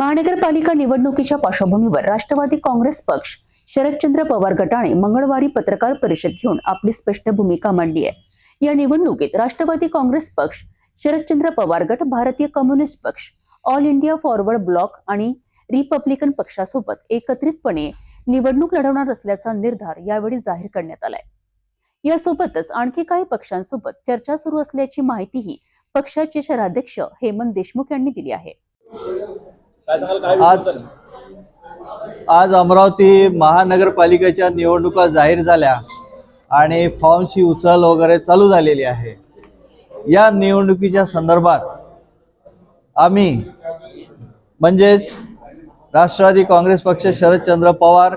महानगरपालिका निवडणुकीच्या पार्श्वभूमीवर राष्ट्रवादी काँग्रेस पक्ष शरदचंद्र पवार गटाने मंगळवारी पत्रकार परिषद घेऊन आपली स्पष्ट भूमिका मांडली आहे. या निवडणुकीत राष्ट्रवादी काँग्रेस पक्ष शरदचंद्र पवार गट भारतीय कम्युनिस्ट पक्ष ऑल इंडिया फॉरवर्ड ब्लॉक आणि रिपब्लिकन पक्षासोबत एकत्रितपणे निवडणूक लढवणार असल्याचा निर्धार यावेळी जाहीर करण्यात आलाय. यासोबतच आणखी काही पक्षांसोबत चर्चा सुरू असल्याची माहितीही पक्षाचे शहराध्यक्ष हेमंत देशमुख यांनी दिली आहे. आज आज अमरावती महानगरपालिकेच्या निवडणुका जाहीर झाल्या आणि फॉर्मची उचल वगैरे चालू झालेली आहे. या निवडणुकीच्या संदर्भात आम्ही म्हणजेच राष्ट्रवादी काँग्रेस पक्ष शरदचंद्र पवार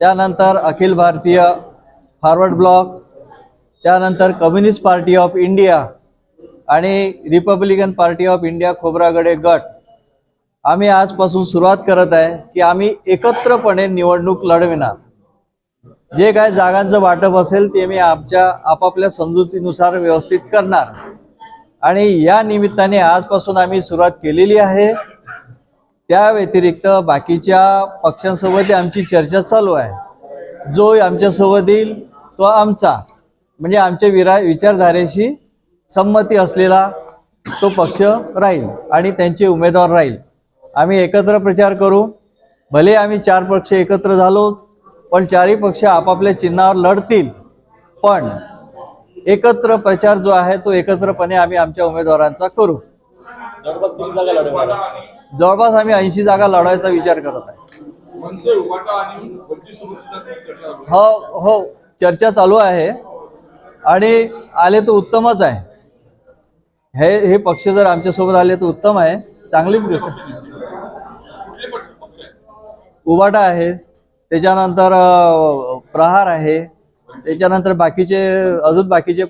त्यानंतर अखिल भारतीय फॉरवर्ड ब्लॉक त्यानंतर कम्युनिस्ट पार्टी ऑफ इंडिया आणि republican party of India Khobragade गट आम्ही आजपासून सुरुवात करत आहे की आम्ही एकत्रपणे निवडणूक लढविणार. जे काय जागांचं वाटप असेल ते मी आमच्या आपापल्या समजुतीनुसार व्यवस्थित करणार. आणि या निमित्ताने आजपासून आम्ही सुरुवात केलेली आहे. त्या व्यतिरिक्त बाकीच्या पक्षांसोबत आमची चर्चा चालू आहे. जो आमच्यासोबत येईल तो आमचा. म्हणजे आमच्या विरा विचारधारेशी संमती असलेला तो पक्ष राहील आणि त्यांचे उमेदवार राहील. आम्ही एकत्र प्रचार करू. भले आम्ही चार पक्ष एकत्र झालो पण चारही पक्ष आपापल्या चिन्हावर लढतील. पण एकत्र प्रचार जो आहे तो एकत्रपणे आम्ही आमच्या उमेदवारांचा करू. जवळपास आम्ही ऐंशी जागा लढवायचा विचार करत आहे. हो हो चर्चा चालू आहे. आणि आले तर उत्तमच आहे. हे हे पक्ष जर आमच्यासोबत आले तर उत्तम आहे. चांगलीच गोष्ट आहे. कुठले पक्ष पक्ष आहेत उबाटा आहे त्याच्यानंतर प्रहार आहे त्याच्यानंतर बाकीचे अजून बाकीचे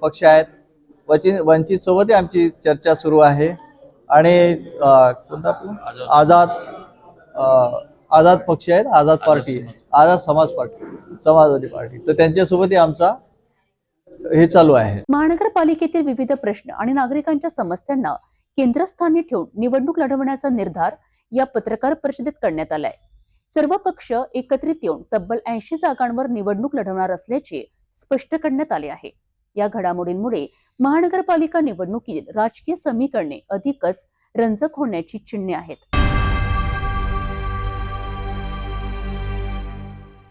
पक्ष आहेत. वचित वंचित सोबतही आमची चर्चा सुरू आहे. आणि कोणता? आझाद. आझाद पक्ष आहेत आझाद पार्टी. आझाद समाज पार्टी समाजवादी पार्टी. तर त्यांच्यासोबतही आमचा हे चालू आहे. महानगरपालिकेतील विविध प्रश्न आणि नागरिकांच्या समस्यांना केंद्रस्थानी ठेवून निवडणूक लढवण्याचा निर्धार या पत्रकार परिषदेत करण्यात आलाय. सर्व पक्ष एकत्रित येऊन तब्बल ऐंशी जागांवर निवडणूक लढवणार असल्याचे स्पष्ट करण्यात आले आहे. या घडामोडींमुळे महानगरपालिका निवडणुकीत राजकीय समीकरणे अधिकच रंजक होण्याची चिन्हे आहेत.